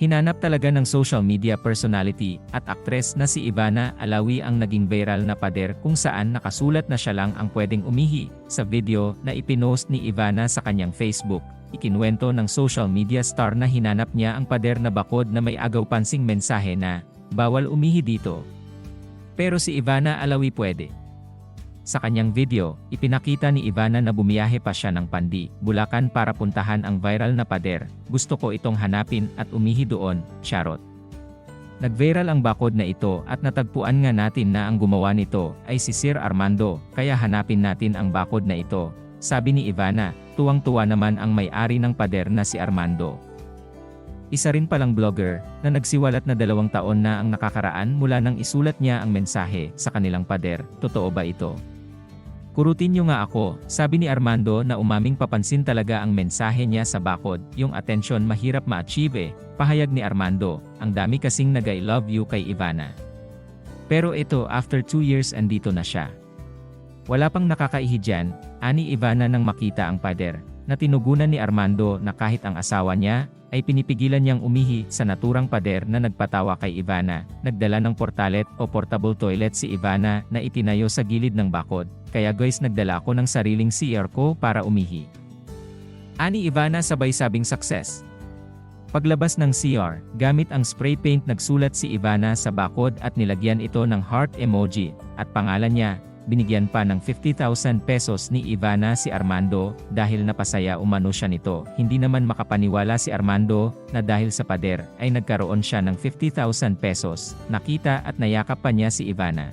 Hinanap talaga ng social media personality at aktres na si Ivana Alawi ang naging viral na pader kung saan nakasulat na siya lang ang pwedeng umihi. Sa video na ipinost ni Ivana sa kanyang Facebook, ikinwento ng social media star na hinanap niya ang pader na bakod na may agaw pansing mensahe na, bawal umihi dito. Pero si Ivana Alawi pwede. Sa kanyang video, ipinakita ni Ivana na bumiyahe pa siya ng Pandi, Bulacan para puntahan ang viral na pader. Gusto ko itong hanapin at umihi doon, charot. Nag-viral ang bakod na ito at natagpuan nga natin na ang gumawa nito ay si Sir Armando, kaya hanapin natin ang bakod na ito. Sabi ni Ivana, tuwang-tuwa naman ang may-ari ng pader na si Armando. Isa rin palang vlogger na nagsiwalat na dalawang taon na ang nakakaraan mula nang isulat niya ang mensahe sa kanilang pader. Totoo ba ito? Kurutin niyo nga ako, sabi ni Armando na umaming papansin talaga ang mensahe niya sa bakod, yung attention mahirap ma-achieve eh, pahayag ni Armando, ang dami kasing nag-I love you kay Ivana. Pero ito after 2 years andito na siya. Wala pang nakakaihi dyan, ani Ivana nang makita ang pader, na tinugunan ni Armando na kahit ang asawa niya, ay pinipigilan niyang umihi sa naturang pader na nagpatawa kay Ivana. Nagdala ng portalet o portable toilet si Ivana na itinayo sa gilid ng bakod. Kaya guys nagdala ako ng sariling CR ko para umihi. Ani Ivana sabay sabing success. Paglabas ng CR, gamit ang spray paint nagsulat si Ivana sa bakod at nilagyan ito ng heart emoji, at pangalan niya, binigyan pa ng 50,000 pesos ni Ivana si Armando dahil napasaya umano siya nito. Hindi naman makapaniwala si Armando na dahil sa pader ay nagkaroon siya ng 50,000 pesos. Nakita at nayakap pa niya si Ivana.